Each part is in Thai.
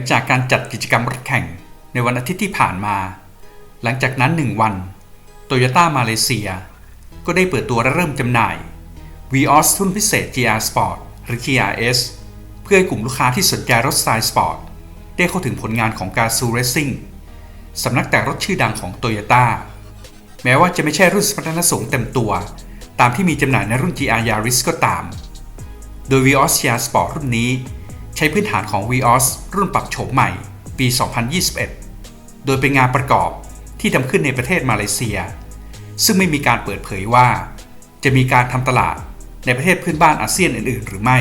ลังจากการจัดกิจกรรมรถแข่งในวันอาทิตย์ที่ผ่านมา หลังจากนั้น 1 วันโตโยต้ามาเลเซีย ก็ได้เปิดตัวและเริ่มจำหน่าย Vios รุ่นพิเศษ GR Sport หรือ GRS เพื่อให้กลุ่มลูกค้าที่สนใจรถสไตล์สปอร์ตได้เข้าถึงผลงานของการซูเรซิ่งสำนักแต่งรถชื่อดังของโตโยต้าแม้ว่าจะไม่ใช่รุ่นสมรรถนะสูงเต็มตัว ตามที่มีจำหน่ายในรุ่น GR Yaris ก็ตาม โดย Vios GR Sport รุ่นนี้ ใช้พื้นฐานของ Vios รุ่นปรับโฉมใหม่ ปี 2021 โดยเป็นงานประกอบที่ทำขึ้นในประเทศมาเลเซีย ซึ่งไม่มีการเปิดเผยว่า จะมีการทำตลาดในประเทศเพื่อนบ้านอาเซียนอื่น ๆ หรือไม่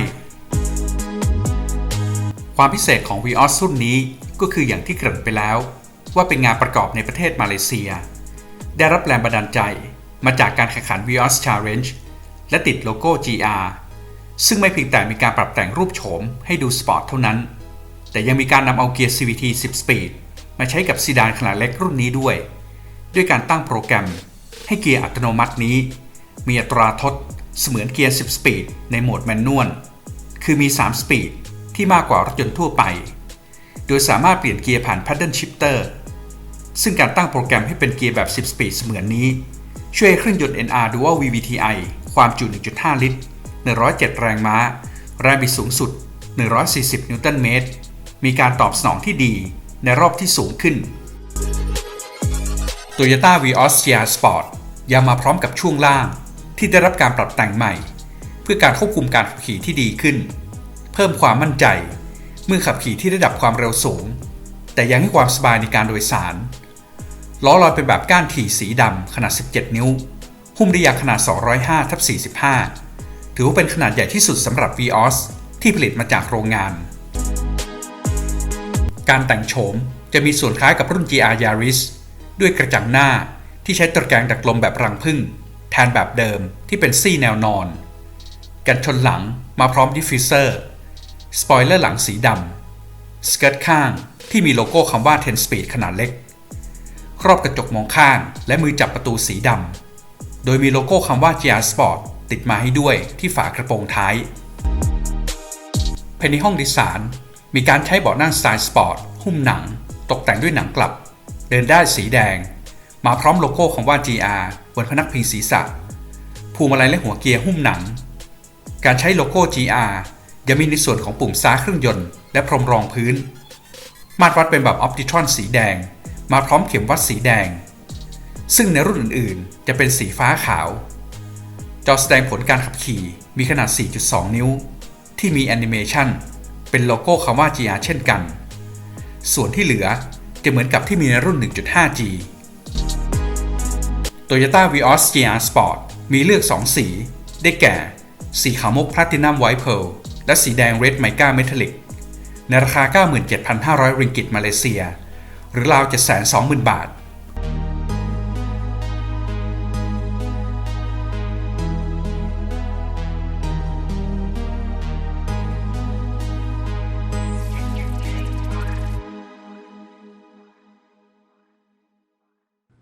ความพิเศษของ Vios รุ่นนี้ก็คืออย่างที่เกริ่นไปแล้ว ว่าเป็นงานประกอบในประเทศมาเลเซีย ได้รับแรงบันดาลใจมาจากการแข่งขัน Vios Challenge และติดโลโก้ GR ซึ่งไม่เพียงแต่มีการปรับแต่งรูปโฉมให้ดูสปอร์ตเท่านั้น แต่ยังมีการนำเอาเกียร์ CVT 10 Speed มาใช้กับซีดานขนาดเล็กรุ่นนี้ด้วย ด้วยการตั้งโปรแกรม ให้เกียร์อัตโนมัตินี้ มีอัตราทดเสมือนเกียร์ 10 Speed ในโหมดแมนนวล คือมี 3 Speed ที่มากกว่ารถยนต์ทั่วไป โดยสามารถเปลี่ยนเกียร์ผ่าน Paddle Shifter ซึ่งการตั้งโปรแกรมให้เป็นเกียร์แบบ 10 Speed เสมือนนี้ ช่วยให้เครื่องยนต์ NR Dual VVTi ความจุ 1.5 ลิตร 107 แรงม้า แรงบิดสูงสุด 140 นิวตันเมตร มีการตอบสนองที่ดีในรอบที่สูงขึ้น Toyota Vios GR Sport ยังมาพร้อมกับช่วงล่างที่ได้รับการปรับแต่งใหม่ เพื่อการควบคุมการขับขี่ที่ดีขึ้น เพิ่มความมั่นใจ เมื่อขับขี่ที่ระดับความเร็วสูง แต่ยังให้ความสบายในการโดยสาร ล้อลอยเป็นแบบก้านถี่สีดำขนาด 17 นิ้ว หุ้มได้ยางขนาด 205ทับ45 ถือว่าเป็นขนาดใหญ่ที่สุดสำหรับ Vios ที่ผลิตมาจากโรงงาน การแต่งโฉมจะมีส่วนคล้ายกับรุ่น GR Yaris ด้วยกระจังหน้าที่ใช้ตะแกรงดักลมแบบรังผึ้งแทนแบบเดิมที่เป็นซี่แนวนอน กันชนหลังมาพร้อมดิฟฟิเซอร์ สปอยเลอร์หลังสีดำสเกิร์ตข้างที่มีโลโก้คำว่า 10 Speed ขนาดเล็ก ครอบกระจกมองข้างและมือจับประตูสีดำ โดยมีโลโก้คำว่า GR Sport ติดมาให้ด้วยที่ฝากระโปรงท้ายภายในห้องโดยสาร มีการใช้เบาะนั่งสไตล์สปอร์ตหุ้มหนัง ตกแต่งด้วยหนังกลับ เดินได้สีแดง มาพร้อมโลโก้คำว่า GR บนพนักพิงศีรษะพวงมาลัยและหัวเกียร์หุ้มหนัง การใช้โลโก้ GR ยังมีในส่วนของปุ่มซ้ายเครื่องยนต์ และพรมรองพื้น มาตรวัดเป็นแบบออปติทรอนสีแดง มาพร้อมเข็มวัดสีแดง ซึ่งในรุ่นอื่นๆ จะเป็นสีฟ้าขาว จอแสดงผลการขับขี่มีขนาด 4.2 นิ้ว ที่มีแอนิเมชันเป็นโลโก้คำว่า GR เช่นกัน ส่วนที่เหลือจะเหมือนกับที่มีในรุ่น 1.5G Toyota Vios GR Sport มีเลือก 2 สี ได้แก่ สีขาวมุก Platinum White Pearl และสีแดง Red Mica Metallic ในราคา 97,500 ริงกิตมาเลเซีย หรือราว 720,000 บาท